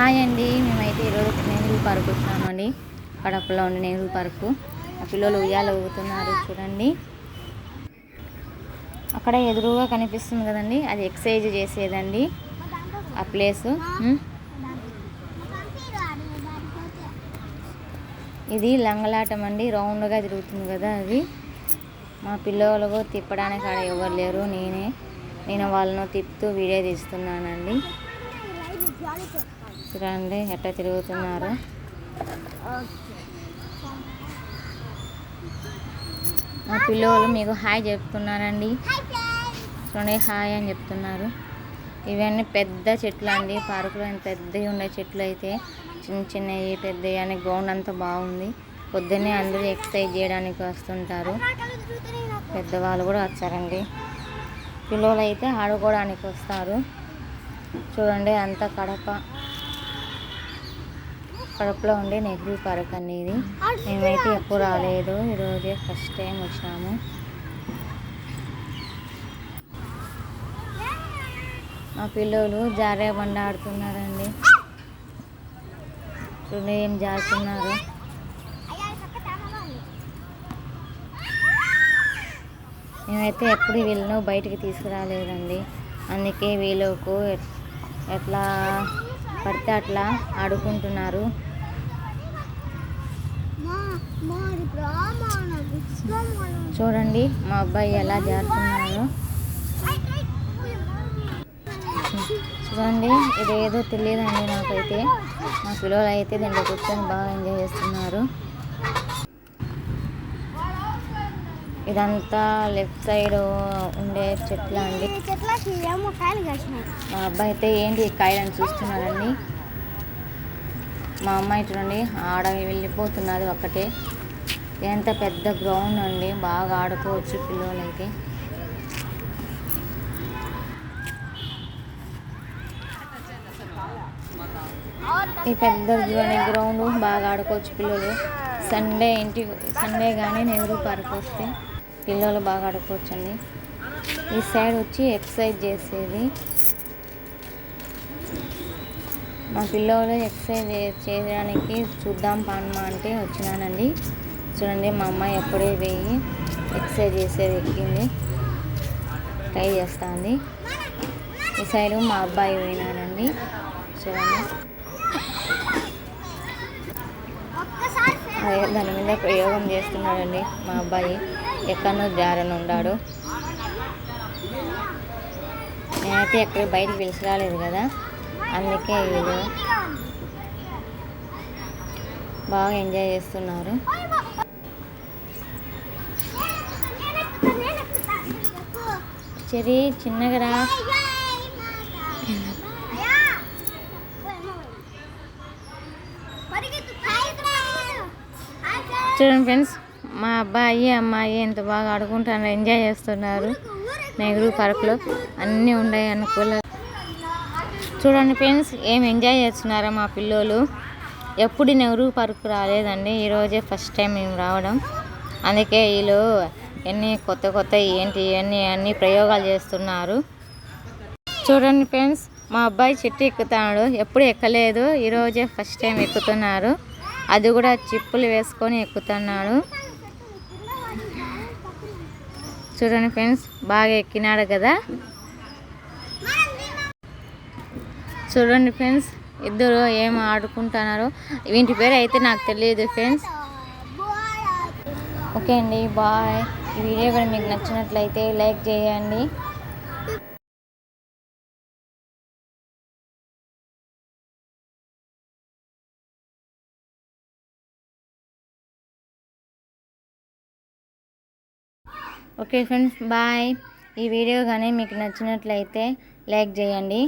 Hi అండి. మేమైతే ఈరోజు నెహ్రూ పార్క్ వచ్చినామండి కడపలో ఉండే నెహ్రూ పార్కు ఆ పిల్లలు ఉయ్యాలు ఊగుతున్నారు చూడండి. అక్కడ ఎదురుగా కనిపిస్తుంది కదండి. అది ఎక్సర్సైజ్ చేసేదండి. ఆ ప్లేస్. ఇది లంగలాటం అండి. రౌండ్గా తిరుగుతుంది కదా అది. మా పిల్లలకు తిప్పడానికి ఆడ ఎవరు లేరు. నేనే. నేను వాళ్ళను తిప్పుతూ వీడియో తీస్తున్నానండి. చూడండి ఎట్లా తిరుగుతున్నారు? మా పిల్లలు మీకు హాయ్ చెప్తున్నారండి. చూడండి హాయ్ అని చెప్తున్నారు. ఇవన్నీ పెద్ద చెట్లు అండి. పార్కులో పెద్దవి ఉండే చెట్లు అయితే చిన్న చిన్నవి పెద్దవి అని గ్రౌండ్ అంతా బాగుంది. పొద్దున్నే అందరూ ఎక్సర్సైజ్ చేయడానికి వస్తుంటారు. పెద్దవాళ్ళు కూడా వచ్చారండి. పిల్లలు అయితే ఆడుకోవడానికి వస్తారు. చూడండి అంతా కడప. కడపలో ఉండే నెహ్రూ పార్క్ అండి ఇది మేమైతే ఎప్పుడు రాలేదు. ఈరోజే ఫస్ట్ టైం వచ్చినాము. మా పిల్లలు జారే బండ ఆడుతున్నారండి. చూడండి ఏం జారుతున్నారు. మేమైతే ఎప్పుడు వీళ్ళను బయటికి తీసుకురాలేదండి. అందుకే వీళ్ళకు ఎట్లా పడితే అట్లా ఆడుకుంటున్నారు. చూడండి మా అబ్బాయి ఎలా జారుతున్నారో చూడండి ఇదేదో తెలియదండి నాకైతే. మా పిల్లలు అయితే దీంట్లో కూర్చొని బాగా ఎంజాయ్ చేస్తున్నారు. ఇదంతా లెఫ్ట్ సైడ్ ఉండే చెట్ల అండి. మా అబ్బాయి అయితే ఏంటి కాయలను చూస్తున్నాడండి. మా అమ్మ ఇటు నుండి ఆడ వెళ్ళిపోతున్నది ఒక్కటే. ఎంత పెద్ద గ్రౌండ్ అండి బాగా ఆడుకోవచ్చు పిల్లలైతే ఈ పెద్ద గ్రౌండ్ బాగా ఆడుకోవచ్చు పిల్లలు. సండే ఇంటి సండే కానీ నెహ్రూ పార్క్ వస్తే పిల్లలు బాగా ఆడుకోవచ్చు అండి ఈ సైడ్ వచ్చి ఎక్సర్సైజ్ చేసేది. మా పిల్లలు ఎక్సర్సైజ్ చేయడానికి చూద్దాం పానమా అంటే వచ్చినానండి. చూడండి మా అమ్మాయి ఎప్పుడే పోయి ఎక్సర్సైజ్ చేసేది ఎక్కింది. ట్రై చేస్తుంది. ఈ సైడ్ మా అబ్బాయి పోయినానండి చూడండి. అదే దాని మీద ప్రయోగం చేస్తున్నాడండి మా అబ్బాయి. ఎక్కడో జారని ఉన్నాడు నేనైతే ఎక్కడ బయటికి పిలిచి రాలేదు కదా. అందుకే వీళ్ళు బాగా ఎంజాయ్ చేస్తున్నారు. చెరి చిన్నగా రా చూడండి ఫ్రెండ్స్ మా అబ్బాయి అమ్మాయి ఎంత బాగా ఆడుకుంటారు ఎంజాయ్ చేస్తున్నారు. నెహ్రూ పార్క్లో అన్నీ ఉన్నాయి అనుకూల. చూడండి ఫ్రెండ్స్ ఏం ఎంజాయ్ చేస్తున్నారా మా పిల్లోలు? ఎప్పుడు నెహ్రూ పార్క్ రాలేదండి. ఈరోజే ఫస్ట్ టైం మేము రావడం. అందుకే వీళ్ళు ఎన్ని కొత్త కొత్త ఏంటి అన్ని అన్ని ప్రయోగాలు చేస్తున్నారు. చూడండి ఫ్రెండ్స్ మా అబ్బాయి చెట్టు ఎక్కుతాడు. ఎప్పుడు ఎక్కలేదు. ఈరోజే ఫస్ట్ టైం ఎక్కుతున్నారు. అది కూడా చిప్పులు వేసుకొని ఎక్కుతున్నాడు. చూడండి ఫ్రెండ్స్ బాగా ఎక్కినాడు కదా. చూడండి ఫ్రెండ్స్ ఇద్దరు ఏం ఆడుకుంటున్నారో. వీటి పేరు అయితే నాకు తెలియదు ఫ్రెండ్స్. ఓకే అండి బాయ్. ఈ వీడియో కూడా మీకు నచ్చినట్లయితే లైక్ చేయండి. Okay friends bye. ఈ వీడియో కానీ మీకు నచ్చినట్లయితే లైక్ చేయండి.